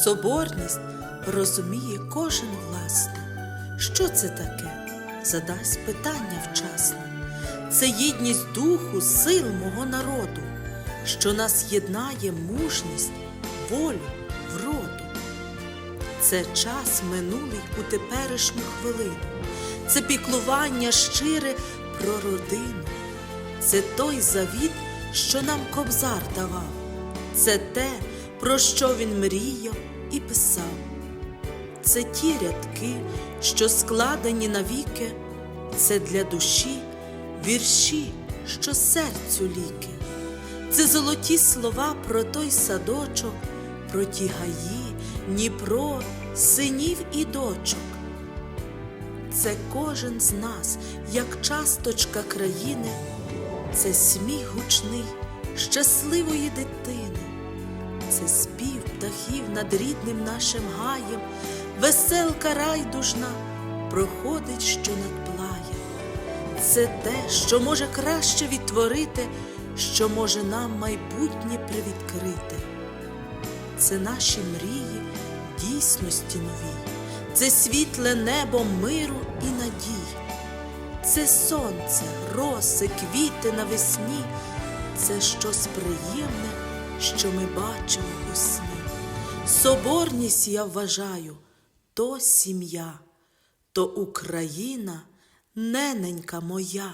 Соборність розуміє кожен власно. Що це таке? Задасть питання вчасно. Це єдність духу, сил мого народу, що нас єднає мужність, волю, вроду. Це час минулий у теперішню хвилину. Це піклування щире про родину. Це той завіт, що нам кобзар давав. Це те, про що він мріяв і писав. Це ті рядки, що складені навіки, це для душі вірші, що серцю ліки. Це золоті слова про той садочок, про ті гаї, Дніпро, синів і дочок. Це кожен з нас, як часточка країни, це сміх гучний щасливої дитини, це спів птахів над рідним нашим гаєм, веселка райдужна проходить, що над плаєм. Це те, що може краще відтворити, що може нам майбутнє привідкрити. Це наші мрії дійсності новій, це світле небо миру і надій, це сонце, роси, квіти навесні, це щось приємне, що ми бачимо у сні. Соборність, я вважаю, то сім'я, то Україна, нененька моя.